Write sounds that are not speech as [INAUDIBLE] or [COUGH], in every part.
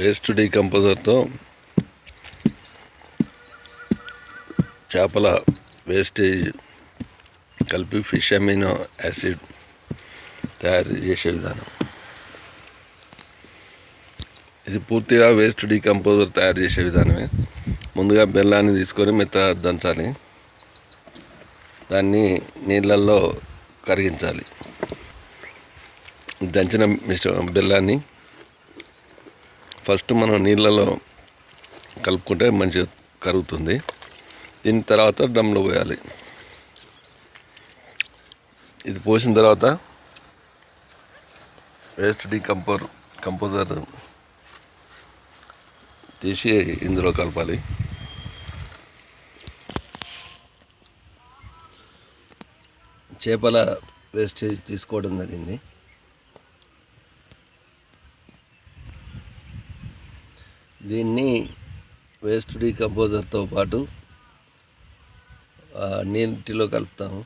Waste డీకంపోజర్తో చేపల wastage కలిపి fish amino acid తయారు చేసే విధానం. ఇది పూర్తిగా వేస్ట్ డీకంపోజర్ తయారు చేసే విధానమే. ముందుగా బెల్లాన్ని తీసుకొని మెత్త దంచాలి దాన్ని నీళ్ళల్లో కరిగించాలి. దంచిన మిశ్ర బెల్లాన్ని ఫస్ట్ మనం నీళ్ళలో కలుపుకుంటే మంచిగా కరుగుతుంది. దీని తర్వాత డ్రమ్లో పోయాలి. ఇది పోసిన తర్వాత వేస్ట్ డీకంపోర్ కంపోజర్ తీసి ఇందులో కలపాలి. చేపల వేస్టేజ్ తీసుకోవడం జరిగింది. దీన్ని వేస్ట్ డీకంపోజర్తో పాటు ఆ, నీటిలో కలుపుతాము.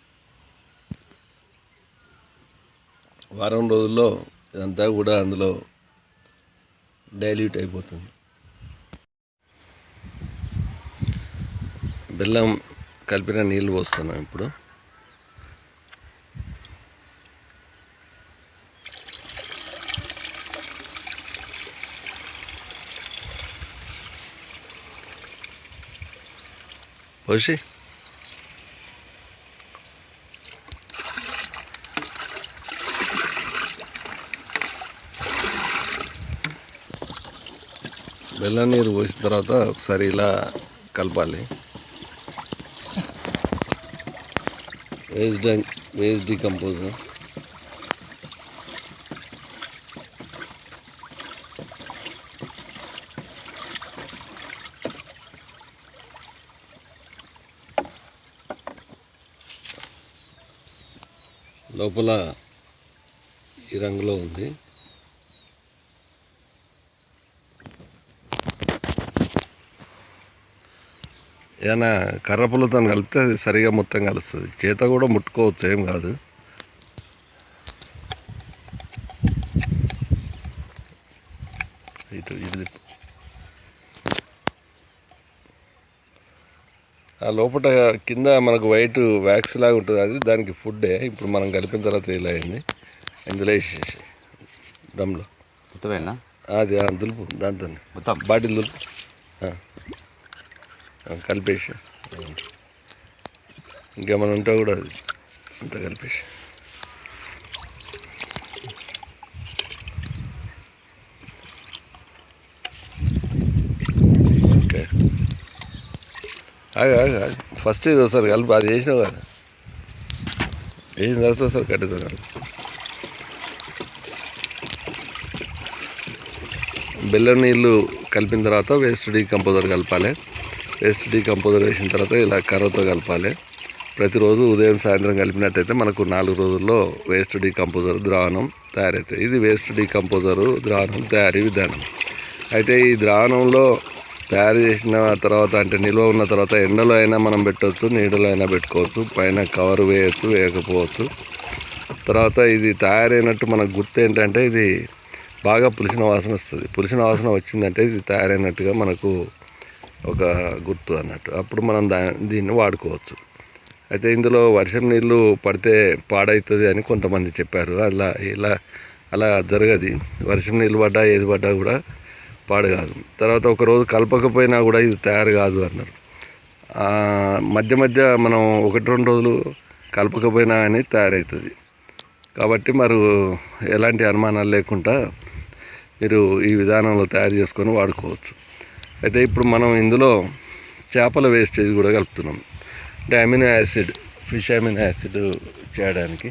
వారం రోజుల్లో ఇదంతా కూడా అందులో డైల్యూట్ అయిపోతుంది. బెల్లం కలిపిన నీళ్ళు పోస్తున్నాం ఇప్పుడు. పోసి బెల్లం నీరు పోసిన తర్వాత ఒకసారి ఇలా కలపాలి. వేస్ట్ వేస్ట్ డికంపోజర్ లోపల ఈ రంగులో ఉంది. ఏదైనా కర్రపులతో కలిపితే అది సరిగా మొత్తం కలుస్తుంది. చేత కూడా ముట్టుకోవచ్చు ఏం కాదు. ఇటు ఇది ఆ లోపల కింద మనకు వైట్ వ్యాక్స్ లాగా ఉంటుంది. అది దానికి ఫుడ్డే. ఇప్పుడు మనం కలిపిన తర్వాత ఇలా అయింది. ఇందులో వేసేసి డ్రమ్లో మొత్తమేనా అది దులుపు దాంతో మొత్తం బాటిల్ దులుపు. కలిపేసి ఇంకేమైనా ఉంటే కూడా అది. అంతా కలిపేసి ఆగా ఫస్ట్ ఇది ఒకసారి కలిపి అది చేసినావు కదా. వేసిన తర్వాత ఒకసారి కట్టేదా బెల్లం నీళ్ళు కలిపిన తర్వాత వేస్ట్ డీకంపోజర్ కలపాలి. వేస్ట్ డీకంపోజర్ వేసిన తర్వాత ఇలా కర్రతో కలపాలి. ప్రతిరోజు ఉదయం సాయంత్రం కలిపినట్టయితే మనకు నాలుగు రోజుల్లో వేస్ట్ డీకంపోజర్ ద్రావణం తయారవుతుంది ఇది వేస్ట్ డీకంపోజరు ద్రావణం తయారీ విధానం. అయితే ఈ ద్రావణంలో తయారు చేసిన తర్వాత అంటే నిల్వ ఉన్న తర్వాత ఎండలో అయినా మనం పెట్టవచ్చు నీడలో అయినా పెట్టుకోవచ్చు పైన కవర్ వేయచ్చు వేయకపోవచ్చు. తర్వాత ఇది తయారైనట్టు మనకు గుర్తు ఏంటంటే ఇది బాగా పులిసిన వాసన వస్తుంది. పులిసిన వాసన వచ్చిందంటే ఇది తయారైనట్టుగా మనకు ఒక గుర్తు అన్నట్టు. అప్పుడు మనం దా దీన్ని వాడుకోవచ్చు. అయితే ఇందులో వర్షం నీళ్ళు పడితే పాడవుతుంది అని కొంతమంది చెప్పారు. అలా ఇలా అలా జరగదు. వర్షం నీళ్ళు పడ్డా ఏది పడ్డా కూడా పాడు కాదు. తర్వాత ఒక రోజు కలపకపోయినా కూడా ఇది తయారు కాదు అన్నారు. మధ్య మధ్య మనం ఒకటి రెండు రోజులు కలపకపోయినా అని తయారవుతుంది కాబట్టి మరి ఎలాంటి అనుమానాలు లేకుండా మీరు ఈ విధానంలో తయారు చేసుకొని వాడుకోవచ్చు. అయితే ఇప్పుడు మనం ఇందులో చేపల వేస్టేజ్ కూడా కలుపుతున్నాం. అంటే amino acid fish amino acid చేయడానికి.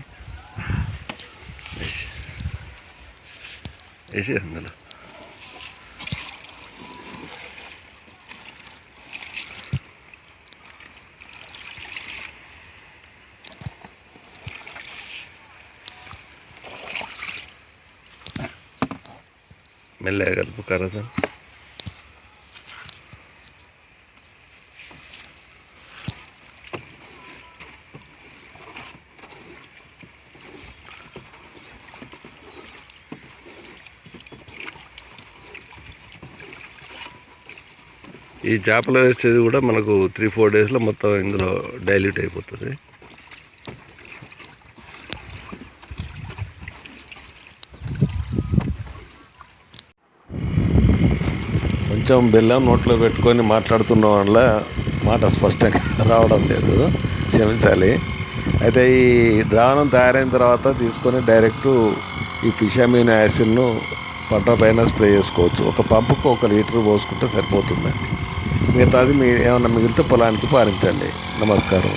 వేసి అందులో. మెల్లగా కలుపు కర్రతో. ఈ చేపలు వేసేది కూడా మనకు త్రీ ఫోర్ డేస్లో మొత్తం ఇందులో డైల్యూట్ అయిపోతుంది. కొంచెం బెల్లం నోట్లో పెట్టుకొని మాట్లాడుతున్న వల్ల మాట స్పష్టంగా [LAUGHS] రావడం లేదు క్షమించాలి. అయితే ఈ ద్రావణం తయారైన తర్వాత తీసుకొని డైరెక్ట్ ఈ ఫిషామిన్ యాసిడ్ను పంట పైన స్ప్రే చేసుకోవచ్చు. ఒక పంపుకు ఒక లీటర్ పోసుకుంటే సరిపోతుందండి. మిగతాది మీ ఏమన్నా మిగిలితే పొలానికి పారించండి. నమస్కారం.